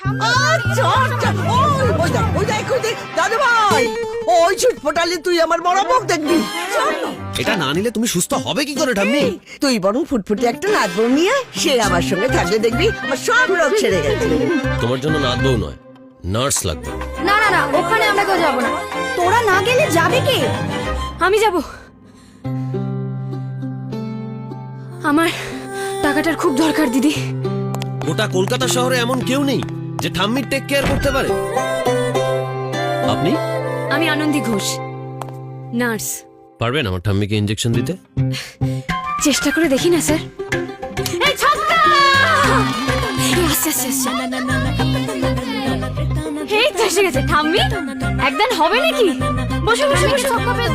ওই ওই দেখ ওই দেখ ওই দেখ দাদু ভাই ওই ছুটপটালি তুই আমার বড় মুখ দেখবি এটা না নিলে তুমি সুস্থ হবে কি করে ঠাম্মি? তুই বরং ফুটফুটে একটা নাচবো নিয়ে সে আমার সঙ্গে থাকলে দেখবি আমার সব রোগ ছেড়ে গেছে তোমার জন্য বউ নয় নার্স লাগবে। না না না ওখানে আমরা কেউ যাব না। তোরা না গেলে যাবে কে? আমি যাব। আমার টাকাটার খুব দরকার দিদি। গোটা কলকাতা শহরে এমন কেউ নেই। যে ঠাম্মির টেক কেয়ার করতে পারে। আপনি? আমি আনন্দী ঘোষ নার্স। পারবেন আমার ঠাম্মিকে ইঞ্জেকশন দিতে? চেষ্টা করে দেখি না স্যার। এই ছক্কা এই, আস্তে আস্তে আস্তে এই তো এসে গেছে। ঠাম্মি একদিন হবে নাকি? বসে বসে বসে। ছক্কা হবে